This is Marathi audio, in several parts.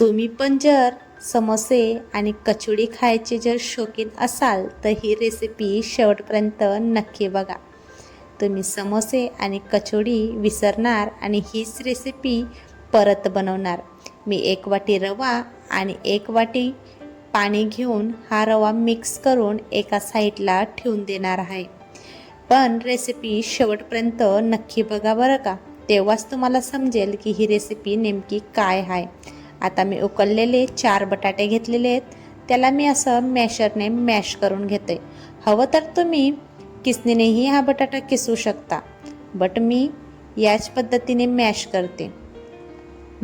तुम्ही पण जर समोसे आणि कचोडी खायचे जर शौकीन असाल तर ही रेसिपी शेवटपर्यंत नक्की बघा. तुम्ही समोसे आणि कचोडी विसरणार आणि हीच रेसिपी परत बनवणार. मी एक वाटी रवा आणि एक वाटी पाणी घेऊन हा रवा मिक्स करून एका साईडला ठेवून देणार आहे. पण रेसिपी शेवटपर्यंत नक्की बघा बरं का. तेव्हाच तुम्हाला समजेल की ही रेसिपी नेमकी काय आहे. आता मी उकललेले चार बटाटे घेतलेले आहेत. त्याला मी असं मॅशरने मॅश करून घेते. हवं तर तुम्ही किसनीनेही हा बटाटा किसू शकता बट मी याच पद्धतीने मॅश करते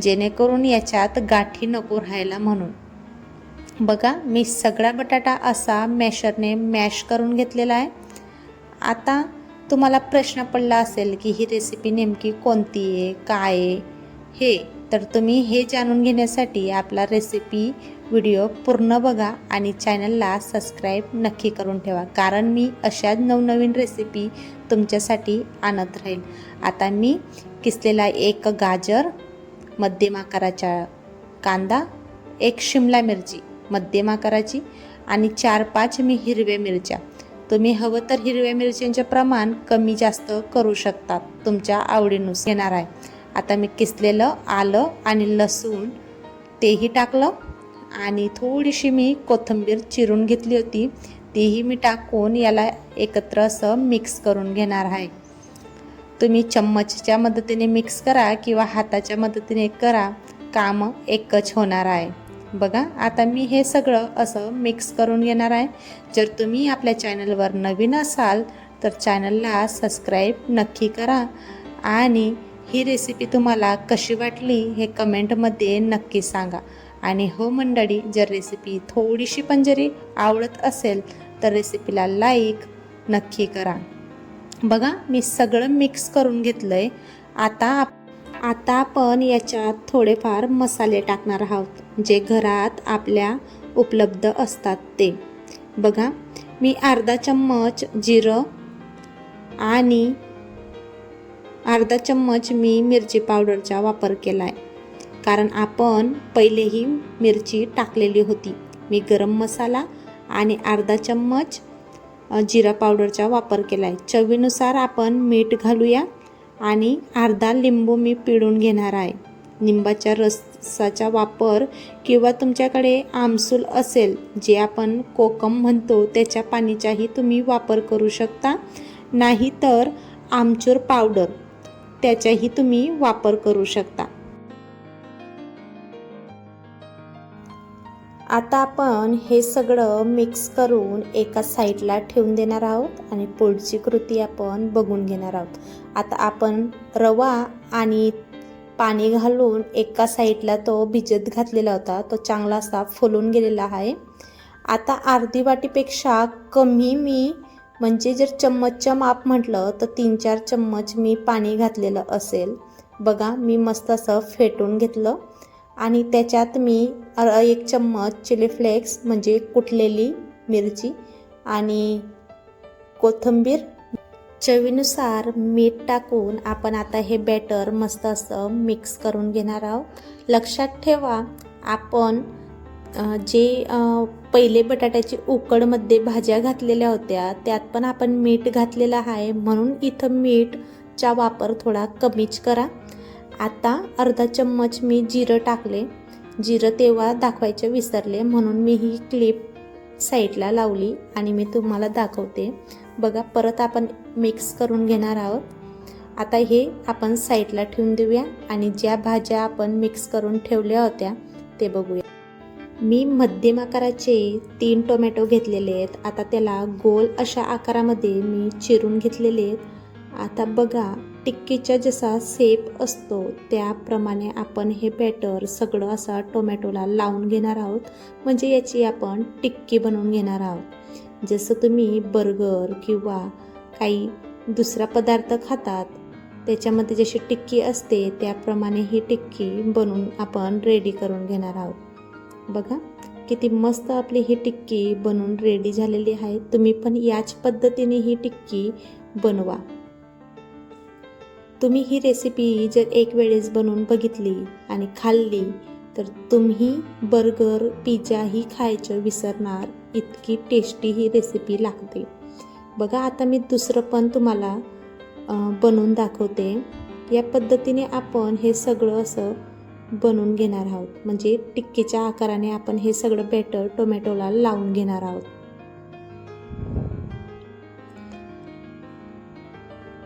जेणेकरून याच्यात गाठी नको राहायला म्हणून. बघा मी सगळा बटाटा असा मॅशरने मॅश करून घेतलेला आहे. आता तुम्हाला प्रश्न पडला असेल की ही रेसिपी नेमकी कोणती आहे काय आहे? हे तर तुम्ही हे जाणून घेण्यासाठी आपला रेसिपी व्हिडिओ पूर्ण बघा आणि चॅनलला सबस्क्राईब नक्की करून ठेवा. कारण मी अशाच नवनवीन रेसिपी तुमच्यासाठी आणत राहील आता मी किसलेला एक गाजर मध्यम आकाराचा कांदा एक शिमला मिरची मध्यम आकाराची आणि चार पाच मी हिरव्या मिरच्या. तुम्ही हवं तर हिरव्या मिरच्यांचे प्रमाण कमी जास्त करू शकतात तुमच्या आवडीनुसार. येणार आहे. आता मी किसलेलं आलं आणि लसूण तेही टाकलं आणि थोडीशी मी कोथिंबीर चिरून घेतली होती. तीही मी टाकून याला एकत्र असं मिक्स करून घेणार आहे. तुम्ही चम्मचच्या मदतीने मिक्स करा किंवा हाताच्या मदतीने करा. काम एकच होणार आहे. बघा आता मी हे सगळं असं मिक्स करून घेणार आहे. जर तुम्ही आपल्या चॅनलवर नवीन असाल तर चॅनलला सबस्क्राईब नक्की करा. आणि ही रेसिपी तुम्हाला कशी वाटली हे कमेंटमध्ये नक्की सांगा. आणि हो मंडळी जर रेसिपी थोडीशी पण जरी आवडत असेल तर रेसिपीला लाईक नक्की करा. बघा मी सगळं मिक्स करून घेतलं आहे आता आप- आता आपण याच्यात थोडेफार मसाले टाकणार आहोत जे घरात आपल्या उपलब्ध असतात ते. बघा मी अर्धा चम्मच जिरं आणि अर्धा चम्मच मी मिरची पावडरचा वापर केला आहे कारण आपण पहिलेही मिरची टाकलेली होती. मी गरम मसाला आणि अर्धा चम्मच जिरा पावडरचा वापर केला आहे चवीनुसार आपण मीठ घालूया आणि अर्धा लिंबू मी पिळून घेणार आहे. लिंबाच्या रसाचा वापर किंवा तुमच्याकडे आमसूल असेल जे आपण कोकम म्हणतो त्याच्या पाणीचाही तुम्ही वापर करू शकता. नाही तर आमचूर पावडर. त्याचाही तुम्ही वापर करू शकता. आता आपण हे सगळं मिक्स करून एका साईडला ठेवून देणार आहोत आणि पुढची कृती आपण बघून घेणार आहोत. आता आपण रवा आणि पाणी घालून एका साईडला तो भिजत घातलेला होता. तो चांगला असा फुलून गेलेला आहे. आता अर्धी वाटीपेक्षा कमी मी म्हणजे जर चम्मचच्या माप म्हटलं तर तीन चार चम्मच मी पाणी घातलेलं असेल. बघा मी मस्त असं फेटून घेतलं. आणि त्याच्यात मी एक चम्मच चिली फ्लेक्स म्हणजे कुटलेली मिरची आणि कोथिंबीर. चवीनुसार मीठ टाकून आपण आता हे बॅटर मस्त असं मिक्स करून घेणार आहोत. लक्षात ठेवा आपण जे पहिले बटाट्याची उकडमध्ये भाज्या घातलेल्या होत्या त्यात पण आपण मीठ घातलेलं आहे. म्हणून इथं मीठचा वापर थोडा कमीच करा. आता अर्धा चम्मच मी जिरं टाकले. जिरं तेव्हा दाखवायचे विसरले म्हणून मी ही क्लिप साईडला लावली आणि मी तुम्हाला दाखवते. बघा परत आपण मिक्स करून घेणार आहोत. आता हे आपण साईडला ठेवून देऊया आणि ज्या भाज्या आपण मिक्स करून ठेवल्या होत्या ते बघूया. मी मध्यम आकाराचे तीन टोमॅटो घेतलेले आहेत. आता त्याला गोल अशा आकारामध्ये मी चिरून घेतलेले आहेत. आता बघा टिक्कीचा जसा सेप असतो त्याप्रमाणे आपण हे बॅटर सगळं असा टोमॅटोला लावून घेणार आहोत. म्हणजे याची आपण टिक्की बनवून घेणार आहोत. जसं तुम्ही बर्गर किंवा काही दुसरा पदार्थ खातात त्याच्यामध्ये जशी टिक्की असते त्याप्रमाणे ही टिक्की बनवून आपण रेडी करून घेणार आहोत. बघा किती मस्त आपली ही टिक्की बनवून रेडी झालेली आहे. तुम्ही पण याच पद्धतीने ही टिक्की बनवा. तुम्ही ही रेसिपी जर एक वेळेस बनवून बघितली आणि खाल्ली तर तुम्ही बर्गर पिझ्झा ही खायचं विसरणार. इतकी टेस्टी ही रेसिपी लागते. बघा आता मी दुसरं पण तुम्हाला बनवून दाखवते. या पद्धतीने आपण हे सगळं असं बनवून घेणार आहोत. म्हणजे टिक्कीच्या आकाराने आपण हे सगळं बॅटर टोमॅटोला लावून घेणार आहोत.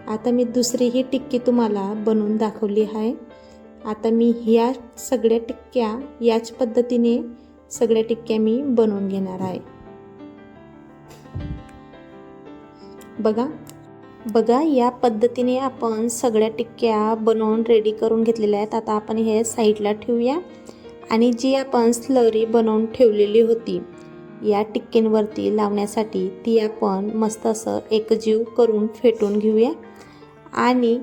आता मी दुसरी ही टिक्की तुम्हाला बनवून दाखवली आहे. आता मी ह्या सगळ्या टिक्क्या याच पद्धतीने सगळ्या टिक्क्या मी बनवून घेणार आहे. बघा बघा या पद्धतीने आपण सगळ्या टिक्क्या बनवून रेडी करून घेतलेल्या आहेत. आता आपण हे साईडला ठेवूया. आणि जी आपण स्लरी बनवून ठेवलेली होती या टिक्कींवरती लावण्यासाठी ती आपण मस्त असं एकजीव करून फेटून घेऊया. आणि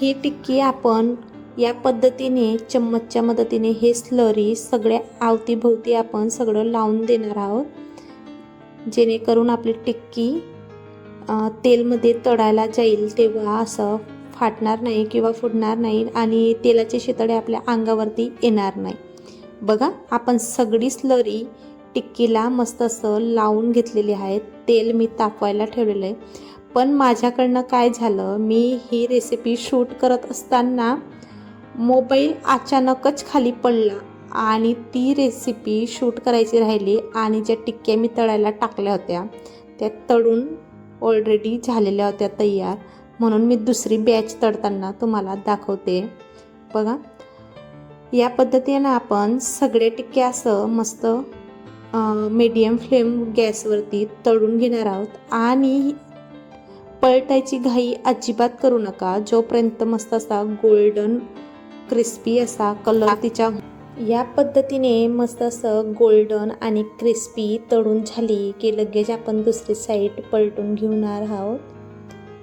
ही टिक्की आपण या पद्धतीने चम्मचच्या मदतीने हे स्लरी सगळ्या आवतीभोवती आपण सगळं लावून देणार आहोत. जेणेकरून आपली टिक्की तेलमध्ये तळायला जाईल तेव्हा असं फाटणार नाही किंवा फुटणार नाही आणि तेलाचे शितळे आपल्या अंगावरती येणार नाही. बघा आपण सगळी स्लरी टिक्कीला मस्त असं लावून घेतलेली आहे. तेल मी तापवायला ठेवलेलं आहे. पण माझ्याकडनं काय झालं मी ही रेसिपी शूट करत असताना मोबाईल अचानकच खाली पडला आणि ती रेसिपी शूट करायची राहिली आणि ज्या टिक्क्या मी तळायला टाकल्या होत्या त्या तळून ऑलरेडी झालेल्या होत्या तयार. म्हणून मी दुसरी बॅच तळताना तुम्हाला दाखवते. बघा. या पद्धतीनं आपण सगळे टिक्के असं मस्त मीडियम फ्लेम गॅसवरती तळून घेणार आहोत. आणि पलटायची घाई अजिबात करू नका. जोपर्यंत मस्त असा गोल्डन क्रिस्पी असा कलर तिच्या या पद्धतीने मस्त असं गोल्डन आणि क्रिस्पी तळून झाली की लगेच आपण दुसरी साईड पलटून घेणार आहोत.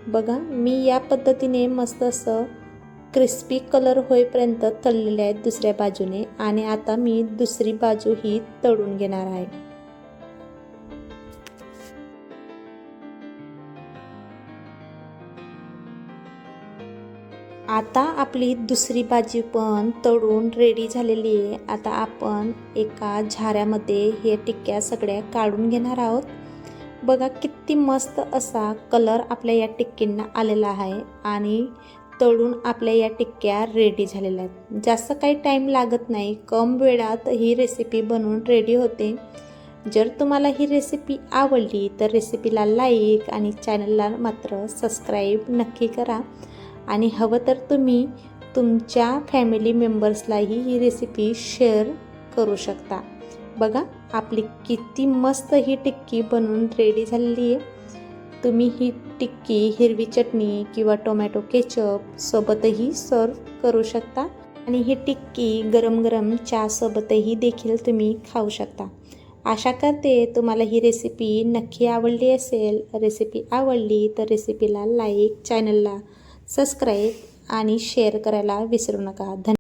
बघा मी या पद्धतीने मस्त असं क्रिस्पी कलर होईपर्यंत तळलेले आहेत दुसऱ्या बाजूने आणि आता मी दुसरी बाजू ही तळून घेणार आहे. आता आपली दुसरी भाजी पण तळून रेडी झालेली आहे. आता आपण एका झाऱ्यामध्ये हे टिक्क्या सगळ्या काढून घेणार आहोत. बघा किती मस्त असा कलर आपल्या या टिक्कींना आलेला आहे आणि तळून आपल्या या टिक्क्या रेडी झालेल्या आहेत. जास्त काही टाईम लागत नाही. कम वेळात ही रेसिपी बनवून रेडी होते. जर तुम्हाला ही रेसिपी आवडली तर रेसिपीला लाईक आणि चॅनलला मात्र सबस्क्राईब नक्की करा. आणि हवं तर तुम्ही तुमच्या फॅमिली मेंबर्सलाही ही रेसिपी शेअर करू शकता. बघा आपली किती मस्त ही टिक्की बनवून रेडी झालेली आहे. तुम्ही ही टिक्की हिरवी चटणी किंवा टोमॅटो केचप सोबतही सर्व करू शकता. आणि ही टिक्की गरम गरम चहासोबतही देखील तुम्ही खाऊ शकता. आशा करते तुम्हाला ही रेसिपी नक्की आवडली असेल. रेसिपी आवडली तर रेसिपीला लाईक चॅनलला सबस्क्राईब आणि शेअर करायला विसरू नका. धन्य